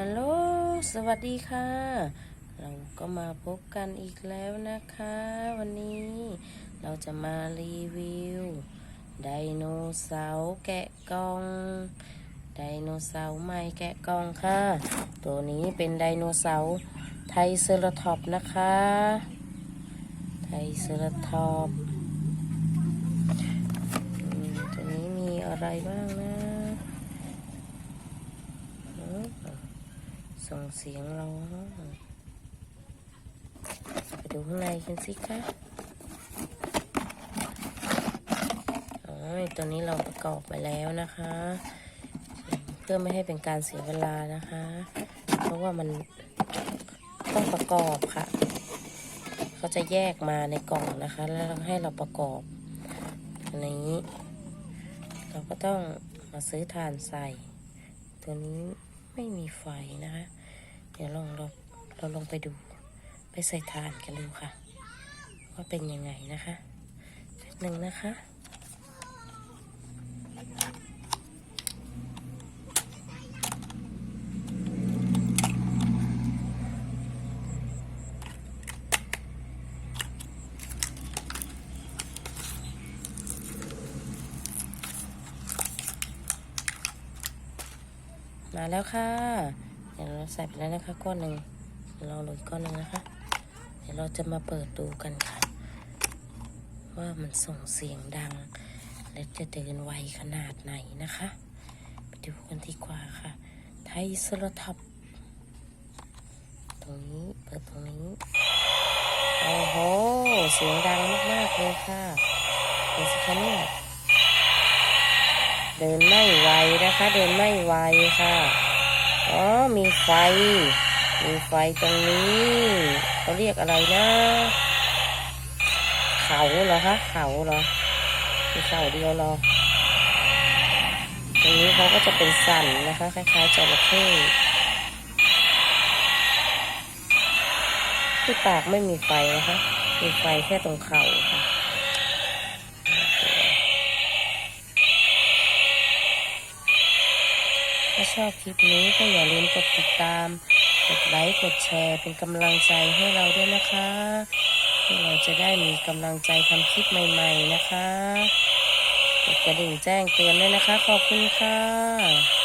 ฮัลโหล สวัสดีค่ะ เราก็มาพบกันอีกแล้วนะคะ วันนี้เราจะมารีวิว ไดโนเสาร์แกะกล่อง ไดโนเสาร์ใหม่แกะกล่องค่ะ ตัวนี้เป็นไดโนเสาร์ไทเซอราทอปนะคะ ไทเซอราทอปตัวนี้มีอะไรบ้างนะอืม ส่งเสียงร้องไปดูข้างในกันสิคะโอ้ยตัวนี้เราประกอบไปแล้วนะคะ เพื่อไม่ให้เป็นการเสียเวลานะคะ เพราะว่ามันต้องประกอบค่ะ เขาจะแยกมาในกล่องนะคะ แล้วให้เราประกอบอันนี้ เราก็ต้องมาซื้อถ่านใส่ ตัวนี้ไม่มีไฟนะคะ เดี๋ยวลองเราเราลองไปดู ไปใส่ถ่านกันดูค่ะ ว่าเป็นยังไงนะคะหนึ่งนะคะมาแล้วค่ะ เดี๋ยวเราใส่ไปแล้วนะคะก้อนหนึ่งเดี๋ยวเราโรยก้อนหนึ่งนะคะ เดี๋ยวเราจะมาเปิดดูกันค่ะ ว่ามันส่งเสียงดัง และจะเดินไวขนาดไหนนะคะ ไปดูกันดีกว่าค่ะ ไทยสลทับตรงนี้เปิดตรงนี้ โอ้โห เสียงดังมากๆเลยค่ะดูสิคะเนี่ยเดินไม่ไวนะคะ เดินไม่ไวค่ะ อ๋อ มีไฟ มีไฟตรงนี้เขาเรียกอะไรนะ เขาเหรอคะ เขาเหรอมีเขาเดียวเหรอ ตรงนี้เขาก็จะเป็นสันนะคะ คล้ายๆจระเข้ที่ปากไม่มีไฟนะคะ มีไฟแค่ตรงเข่าค่ะ ชอบคลิปนี้ก็อย่าลืมกดติดตาม กดไลค์กดแชร์เป็นกำลังใจให้เราด้วยนะคะเพื่อเราจะได้มีกำลังใจทำคลิปใหม่ๆนะคะกดกระดิ่งแจ้งเตือนด้วยนะคะ ขอบคุณค่ะ